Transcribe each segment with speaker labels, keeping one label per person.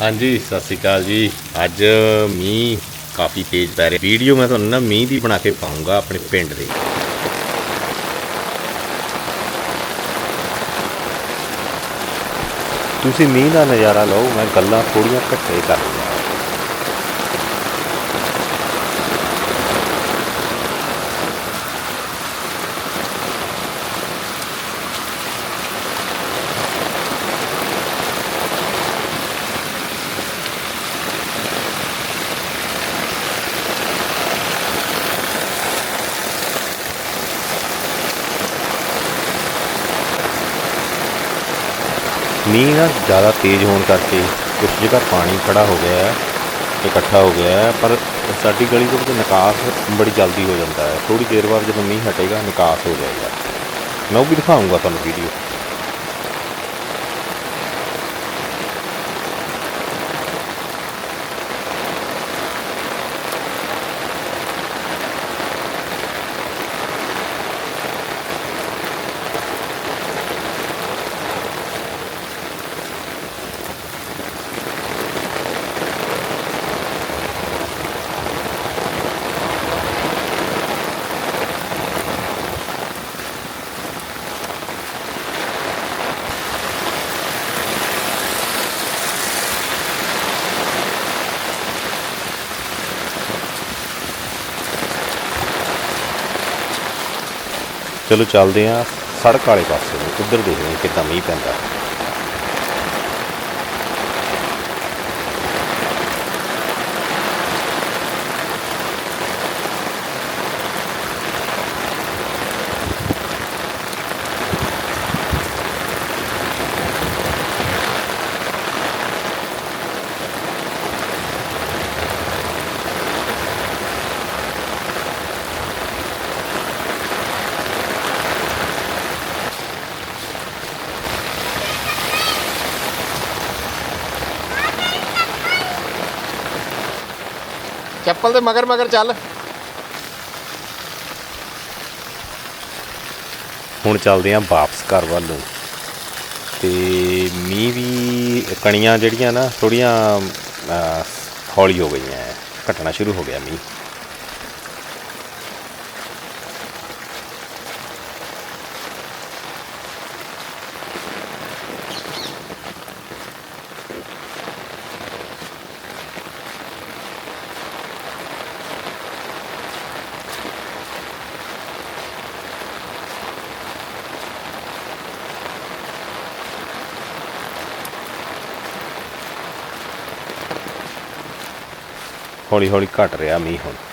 Speaker 1: ਹਾਂਜੀ, ਸਤਿ ਸ਼੍ਰੀ ਅਕਾਲ ਜੀ। ਅੱਜ ਮੀਂਹ ਕਾਫੀ ਤੇਜ਼ ਪੈ ਰਿਹਾ। ਵੀਡੀਓ ਮੈਂ ਤੁਹਾਨੂੰ ਨਾ ਮੀਂਹ ਦੀ ਬਣਾ ਕੇ ਪਾਉਂਗਾ ਆਪਣੇ ਪਿੰਡ ਦੇ। ਤੁਸੀਂ ਮੀਂਹ ਦਾ ਨਜ਼ਾਰਾ ਲਓ, ਮੈਂ ਗੱਲਾਂ ਥੋੜੀਆਂ ਘੱਟੇ ਕਰ ਮੀਂਹ ਨਾ ਜ਼ਿਆਦਾ ਤੇਜ਼ ਹੋਣ ਕਰਕੇ ਕੁਝ ਜਗ੍ਹਾ ਪਾਣੀ ਖੜਾ ਹੋ ਗਿਆ ਹੈ, ਇਕੱਠਾ ਹੋ ਗਿਆ ਹੈ, ਪਰ ਸਾਡੀ ਗਲੀ ਦੇ ਵਿੱਚ ਨਿਕਾਸ ਬੜੀ ਜਲਦੀ ਹੋ ਜਾਂਦਾ ਹੈ। ਥੋੜੀ ਦੇਰ ਬਾਅਦ ਜਦੋਂ ਮੀਂਹ ਹਟੇਗਾ, ਨਿਕਾਸ ਹੋ ਜਾਏਗਾ। ਮੈਂ ਉਹ ਵੀ ਦਿਖਾਉਂਗਾ ਤੁਹਾਨੂੰ ਵੀਡੀਓ ਚਲੋ ਚੱਲਦੇ ਹਾਂ ਸੜਕ ਵਾਲੇ ਪਾਸੇ ਨੂੰ ਉੱਧਰ ਦੇਖਦੇ ਹਾਂ ਕਿੱਦਾਂ ਮੀਂਹ ਪੈਂਦਾ।
Speaker 2: ਚੱਪਲ ਦੇ ਮਗਰ ਮਗਰ ਚੱਲ।
Speaker 1: ਹੁਣ ਚੱਲਦੇ ਹਾਂ ਵਾਪਸ ਘਰ ਵੱਲ। ਨੂੰ ਤੇ ਮੀਂਹ ਵੀ ਕਣੀਆਂ ਜਿਹੜੀਆਂ ਨਾ ਥੋੜੀਆਂ ਹੌਲੀ ਹੋ ਗਈਆਂ ਹੈ ਘਟਣਾ ਸ਼ੁਰੂ ਹੋ ਗਿਆ ਮੀਂਹ। ਹੌਲੀ ਹੌਲੀ ਘਟ ਰਿਹਾ ਮੀਂਹ ਹੁਣ।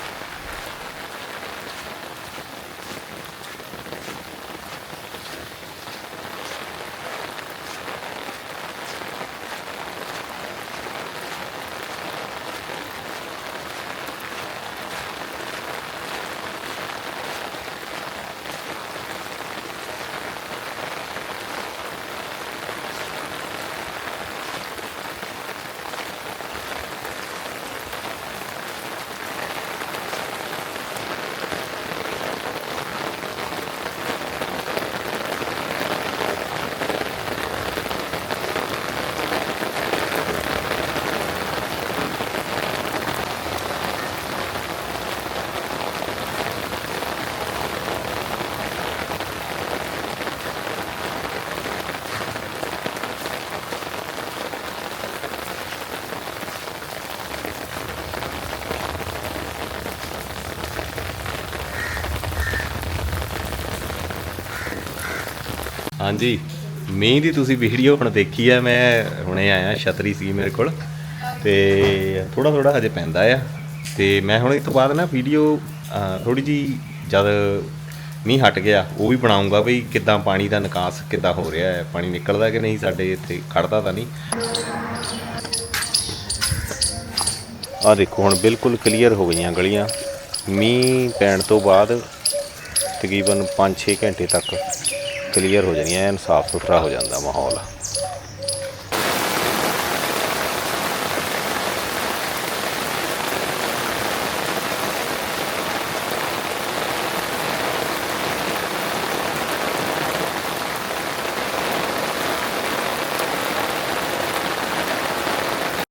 Speaker 1: ਹਾਂਜੀ, ਮੀਂਹ ਦੀ ਤੁਸੀਂ ਵੀਡੀਓ ਹੁਣ ਦੇਖੀ ਆ, ਮੈਂ ਹੁਣੇ ਆਇਆ, ਛਤਰੀ ਸੀ ਮੇਰੇ ਕੋਲ। ਤੇ ਥੋੜਾ ਥੋੜਾ ਹਜੇ ਪੈਂਦਾ ਆ। ਤੇ ਮੈਂ ਹੁਣ ਇਸ ਤੋਂ ਬਾਅਦ ਨਾ ਵੀਡੀਓ ਥੋੜੀ ਜੀ ਜਦ ਮੀਂਹ ਹਟ ਗਿਆ, ਉਹ ਵੀ ਬਣਾਉਂਗਾ ਵੀ ਕਿੱਦਾਂ ਪਾਣੀ ਦਾ ਨਿਕਾਸ ਕਿੱਦਾਂ ਹੋ ਰਿਹਾ ਹੈ, ਪਾਣੀ ਨਿਕਲਦਾ ਕਿ ਨਹੀਂ ਸਾਡੇ ਇੱਥੇ, ਖੜਦਾ ਤਾਂ ਨਹੀਂ। ਆ ਦੇਖੋ, ਹੁਣ ਬਿਲਕੁਲ ਕਲੀਅਰ ਹੋ ਗਈਆਂ ਗਲੀਆਂ। ਮੀਂਹ ਪੈਣ ਤੋਂ ਬਾਅਦ ਤਕਰੀਬਨ 5-6 ਘੰਟੇ ਤੱਕ ਕਲੀਅਰ ਹੋ ਜਾਣੀਆਂ ਐਨ ਸਾਫ਼ ਸੁਥਰਾ ਹੋ ਜਾਂਦਾ ਮਾਹੌਲ।